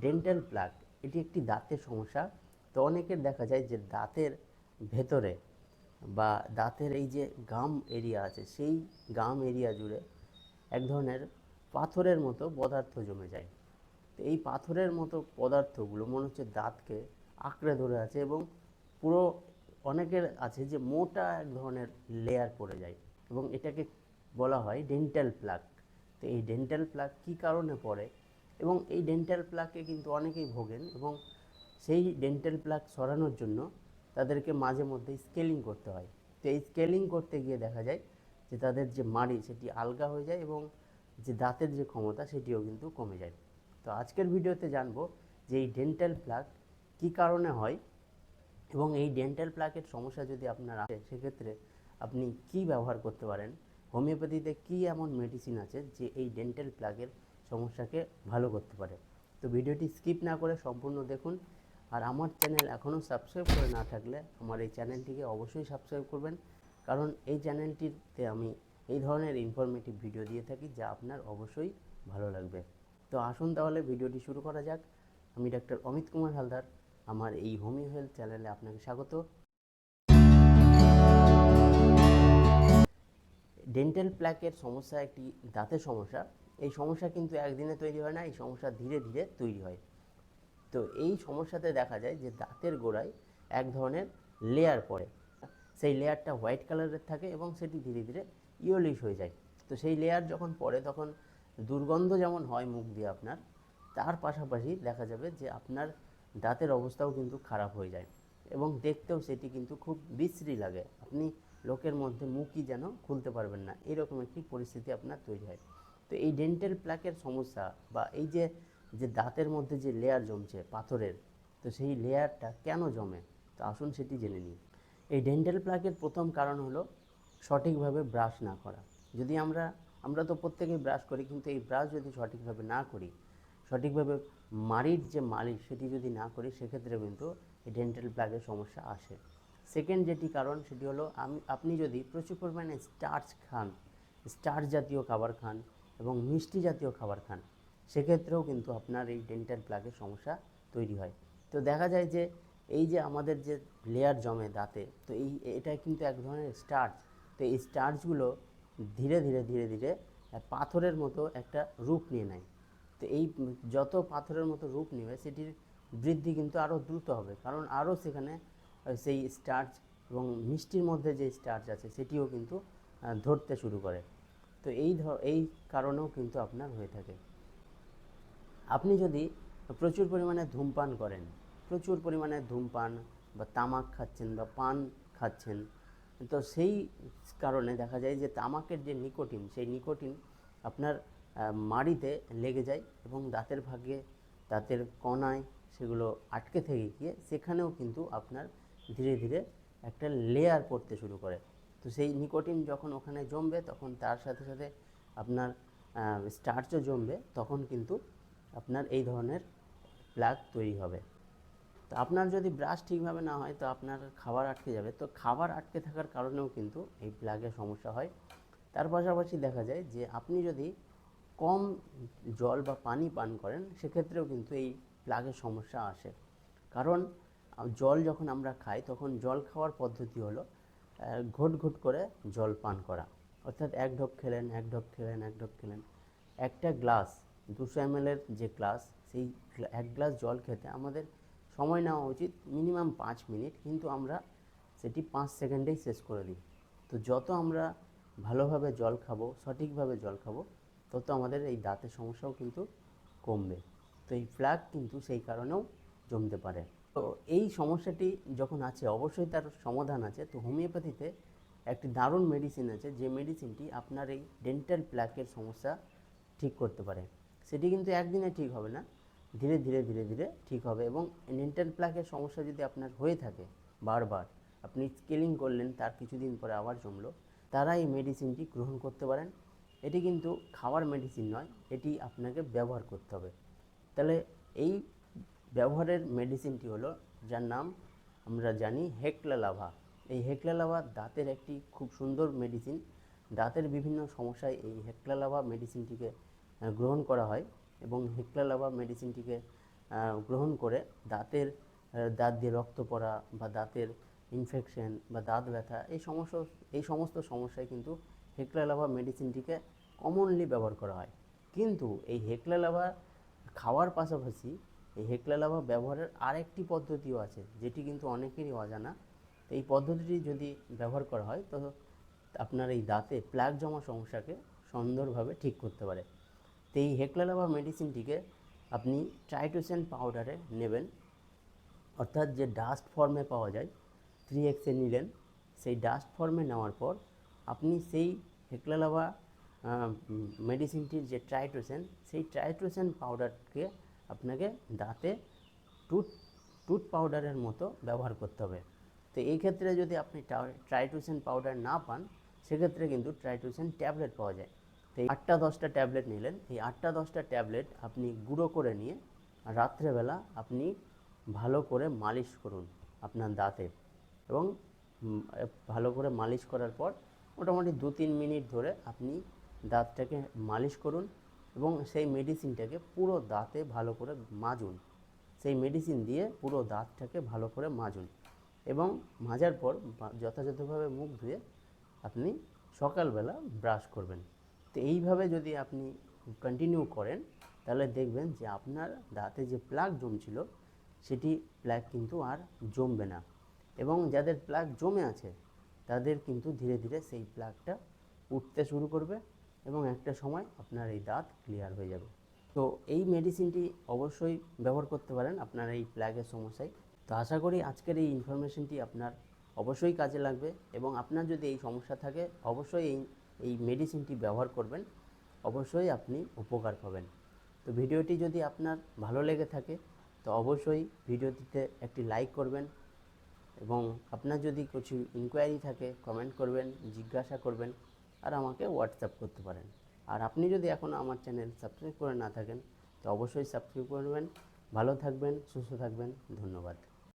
Dental pluck এটি একটি দাঁতের সমস্যা। তো অনেকের দেখা যায় যে দাঁতের ভেতরে বা দাঁতের এই যে গাম এরিয়া আছে, সেই গাম এরিয়া জুড়ে এক ধরনের পাথরের মতো পদার্থ জমে যায়। তো এই পাথরের মতো পদার্থগুলো মনে হচ্ছে দাঁতকে আঁকড়ে ধরে আছে এবং পুরো অনেকের আছে যে মোটা এক ধরনের লেয়ার পড়ে যায় এবং এটাকে বলা হয় ডেন্টাল প্লাক তো এই ডেন্টাল প্লাক কী কারণে পড়ে? এবং এই ডেন্টাল প্লাকে কিন্তু অনেকেই ভোগেন এবং সেই ডেন্টাল প্লাক সরানোর জন্য তাদেরকে মাঝে মধ্যে স্কেলিং করতে হয়। তো এই স্কেলিং করতে গিয়ে দেখা যায় যে তাদের যে মাড়ি সেটি আলগা হয়ে যায় এবং যে দাঁতের যে ক্ষমতা সেটিও কিন্তু কমে যায়। তো আজকের ভিডিওতে জানব যে এই ডেন্টাল প্লাক কী কারণে হয় এবং এই ডেন্টাল প্লাকের সমস্যা যদি আপনার আসে, সেক্ষেত্রে আপনি কি ব্যবহার করতে পারেন? হোমিওপ্যাথিতে কি এমন মেডিসিন আছে যে এই ডেন্টাল প্লাকের সমস্যাকে ভালো করতে পারে। তো ভিডিওটি স্কিপ না করে সম্পূর্ণ দেখুন। আর আমার চ্যানেল এখনও সাবস্ক্রাইব করে না থাকলে আমার এই চ্যানেলটিকে অবশ্যই সাবস্ক্রাইব করবেন। কারণ এই চ্যানেলটিতে আমি এই ধরনের ইনফরমেটিভ ভিডিও দিয়ে থাকি যা আপনার অবশ্যই ভালো লাগবে। তো আসুন তাহলে ভিডিওটি শুরু করা যাক। আমি ডাক্তার অমিত কুমার হালদার, আমার এই হোমিও হেলথ চ্যানেলে আপনাকে স্বাগত। ডেন্টাল প্ল্যাকের সমস্যা একটি দাঁতের সমস্যা। এই সমস্যা কিন্তু একদিনে তৈরি হয় না, এই সমস্যা ধীরে ধীরে তৈরি হয়। তো এই সমস্যাতে দেখা যায় যে দাঁতের গোড়ায় এক ধরনের লেয়ার পড়ে। সেই লেয়ারটা হোয়াইট কালারের থাকে এবং সেটি ধীরে ধীরে ইয়োলিশ হয়ে যায়। তো সেই লেয়ার যখন পড়ে, তখন দুর্গন্ধ যেমন হয় মুখ দিয়ে আপনার, তার পাশাপাশি দেখা যাবে যে আপনার দাঁতের অবস্থাও কিন্তু খারাপ হয়ে যায় এবং দেখতেও সেটি কিন্তু খুব বিশ্রী লাগে। আপনি লোকের মধ্যে মুখই যেন খুলতে পারবেন না, এরকম একটি পরিস্থিতি আপনার তৈরি হয়। তো এই ডেন্টাল প্ল্যাকের সমস্যা বা এই যে যে দাঁতের মধ্যে যে লেয়ার জমছে পাথরের, তো সেই লেয়ারটা কেন জমে? তো আসুন সেটি জেনে নিই। এই ডেন্টাল প্লাকের প্রথম কারণ হলো সঠিকভাবে ব্রাশ না করা। যদি আমরা আমরা তো প্রত্যেকেই ব্রাশ করি, কিন্তু এই ব্রাশ যদি সঠিকভাবে না করি, সঠিকভাবে মাড়ির যে মালিশ সেটি যদি না করি, সেক্ষেত্রে কিন্তু এই ডেন্টাল প্লাকের সমস্যা আসে। সেকেন্ড যেটি কারণ, সেটি হলো আমি, আপনি যদি প্রচুর পরিমাণে স্টার্চ খান স্টার্চ জাতীয় খাবার খান এবং মিষ্টি জাতীয় খাবার খান। সেক্ষেত্রেও কিন্তু আপনার এই ডেন্টাল প্লাকের সমস্যা তৈরি হয়। তো দেখা যায় যে এই যে আমাদের যে লেয়ার জমে দাঁতে, তো এই এটা কিন্তু এক ধরনের স্টার্চ তো এই স্টার্চগুলো ধীরে ধীরে ধীরে ধীরে পাথরের মতো একটা রূপ নিয়ে নেয়। তো এই যত পাথরের মতো রূপ নেবে, সেটির বৃদ্ধি কিন্তু আরও দ্রুত হবে। কারণ আরও সেখানে সেই স্টার্চ এবং মিষ্টির মধ্যে যে স্টার্চ আছে, সেটিও কিন্তু ধরতে শুরু করে। তো এই এই কারণেও কিন্তু আপনার হয়ে থাকে। আপনি যদি প্রচুর পরিমাণে ধূমপান করেন, প্রচুর পরিমাণে ধূমপান বা তামাক খাচ্ছেন বা পান খাচ্ছেন, তো সেই কারণে দেখা যায় যে তামাকের যে নিকোটিন, সেই নিকোটিন আপনার মাড়িতে লেগে যায় এবং দাঁতের ভাগে, দাঁতের কণায় সেগুলো আটকে থেকে গিয়ে সেখানেও কিন্তু আপনার ধীরে ধীরে একটা লেয়ার পড়তে শুরু করে। তো সেই নিকোটিন যখন ওখানে জমবে, তখন তার সাথে সাথে আপনার স্টার্চও জমবে, তখন কিন্তু আপনার এই ধরনের প্লাগ তৈরি হবে। তো আপনার যদি ব্রাশ ঠিকভাবে না হয়, তো আপনার খাবার আটকে যাবে। তো খাবার আটকে থাকার কারণেও কিন্তু এই প্লাগের সমস্যা হয়। তার পাশাপাশি দেখা যায় যে, আপনি যদি কম জল বা পানি পান করেন, সেক্ষেত্রেও কিন্তু এই প্লাগের সমস্যা আসে। কারণ জল যখন আমরা খাই, তখন জল খাওয়ার পদ্ধতি হলো ঘুট ঘুট করে জল পান করা। অর্থাৎ এক ঢোক খেলেন, এক ঢোক খেলেন, এক ঢোক খেলেন। একটা গ্লাস, দুশো এমএলের যে গ্লাস, সেই এক গ্লাস জল খেতে আমাদের সময় নেওয়া উচিত মিনিমাম পাঁচ মিনিট, কিন্তু আমরা সেটি পাঁচ সেকেন্ডেই শেষ করে দিই। তো যত আমরা ভালোভাবে জল খাব, সঠিকভাবে জল খাব, তত আমাদের এই দাঁতের সমস্যাও কিন্তু কমবে। তো এই ফ্ল্যাগ কিন্তু সেই কারণেও জমতে পারে। তো এই সমস্যাটি যখন আছে, অবশ্যই তার সমাধান আছে। তো হোমিওপ্যাথিতে একটি দারুণ মেডিসিন আছে, যে মেডিসিনটি আপনার এই ডেন্টাল প্ল্যাকের সমস্যা ঠিক করতে পারে। সেটি কিন্তু একদিনে ঠিক হবে না, ধীরে ধীরে ধীরে ধীরে ঠিক হবে এবং ডেন্টাল প্ল্যাকের সমস্যা যদি আপনার হয়ে থাকে বারবার, আপনি স্কেলিং করলেন, তার কিছুদিন পরে আবার জমলো, তারা এই মেডিসিনটি গ্রহণ করতে পারেন। এটি কিন্তু খাওয়ার মেডিসিন নয়, এটি আপনাকে ব্যবহার করতে হবে। তাহলে এই ব্যবহারের মেডিসিনটি হলো, যার নাম আমরা জানি হেকলা লাভা এই হেকলা লাভা দাঁতের একটি খুব সুন্দর মেডিসিন দাঁতের বিভিন্ন সমস্যায় এই হেকলা লাভা মেডিসিনটিকে গ্রহণ করা হয় এবং হেকলা লাভা মেডিসিনটিকে গ্রহণ করে দাঁতের দাঁত দিয়ে রক্ত পড়া বা দাঁতের ইনফেকশন বা দাঁত ব্যথা, এই সমস্ত এই সমস্ত সমস্যায় কিন্তু হেকলা লাভা মেডিসিনটিকে কমনলি ব্যবহার করা হয়। কিন্তু এই হেকলা লাভা খাওয়ার পাশাপাশি এই হেকলা লাভা ব্যবহারের আরেকটি পদ্ধতিও আছে, যেটি কিন্তু অনেকেরই অজানা। তো এই পদ্ধতিটি যদি ব্যবহার করা হয়, তো আপনার এই দাঁতে প্লাক জমা সমস্যাকে সুন্দরভাবে ঠিক করতে পারে। তো এই হেকলা লাভা মেডিসিনটিকে আপনি ট্রাইটোসেন পাউডারে নেবেন। অর্থাৎ যে ডাস্ট ফর্মে পাওয়া যায় থ্রি এক্সে নিলেন, সেই ডাস্ট ফর্মে নেওয়ার পর আপনি সেই হেকলালাভা মেডিসিনটির যে ট্রাইটোসেন সেই ট্রাইটোসেন পাউডারকে আপনাকে দাঁতে টুথ টুথ পাউডারের মতো ব্যবহার করতে হবে। তো এই ক্ষেত্রে যদি আপনি ট্রাইটোসেন পাউডার না পান, সেক্ষেত্রে কিন্তু ট্রাইটোসেন ট্যাবলেট পাওয়া যায়। তো এই আটটা দশটা ট্যাবলেট নিলেন, এই আটটা দশটা ট্যাবলেট আপনি গুঁড়ো করে নিয়ে রাত্রেবেলা আপনি ভালো করে মালিশ করুন আপনার দাঁতে এবং ভালো করে মালিশ করার পর মোটামুটি দু তিন মিনিট ধরে আপনি দাঁতটাকে মালিশ করুন। এবং সেই মেডিসিনটাকে পুরো দাঁতে ভালো করে মাজুন। সেই মেডিসিন দিয়ে পুরো দাঁতটাকে ভালো করে মাজুন এবং মাজার পর যথাযথভাবে মুখ ধুয়ে আপনি সকালবেলা ব্রাশ করবেন। তো এইভাবে যদি আপনি কন্টিনিউ করেন, তাহলে দেখবেন যে আপনার দাঁতে যে প্লাক জমছিল, সেটি প্লাক কিন্তু আর জমবে না এবং যাদের প্লাক জমে আছে, তাদের কিন্তু ধীরে ধীরে সেই প্লাকটা উঠতে শুরু করবে। এবং একটা সময় আপনার এই দাঁত ক্লিয়ার হয়ে যাবে। তো এই মেডিসিনটি অবশ্যই ব্যবহার করতে পারেন আপনার এই প্লাগের সমস্যায়। তো আশা করি আজকের এই ইনফরমেশনটি আপনার অবশ্যই কাজে লাগবে এবং আপনার যদি এই সমস্যা থাকে, অবশ্যই এই এই মেডিসিনটি ব্যবহার করবেন। অবশ্যই আপনি উপকার পাবেন। তো ভিডিওটি যদি আপনার ভালো লেগে থাকে, তো অবশ্যই ভিডিওটিতে একটি লাইক করবেন এবং আপনার যদি কিছু ইনকোয়ারি থাকে কমেন্ট করবেন, জিজ্ঞাসা করবেন। আর আমাকে হোয়াটসঅ্যাপ করতে পারেন। আর আপনি যদি এখনও আমার চ্যানেল সাবস্ক্রাইব করে না থাকেন, তো অবশ্যই সাবস্ক্রাইব করবেন। ভালো থাকবেন, সুস্থ থাকবেন। ধন্যবাদ।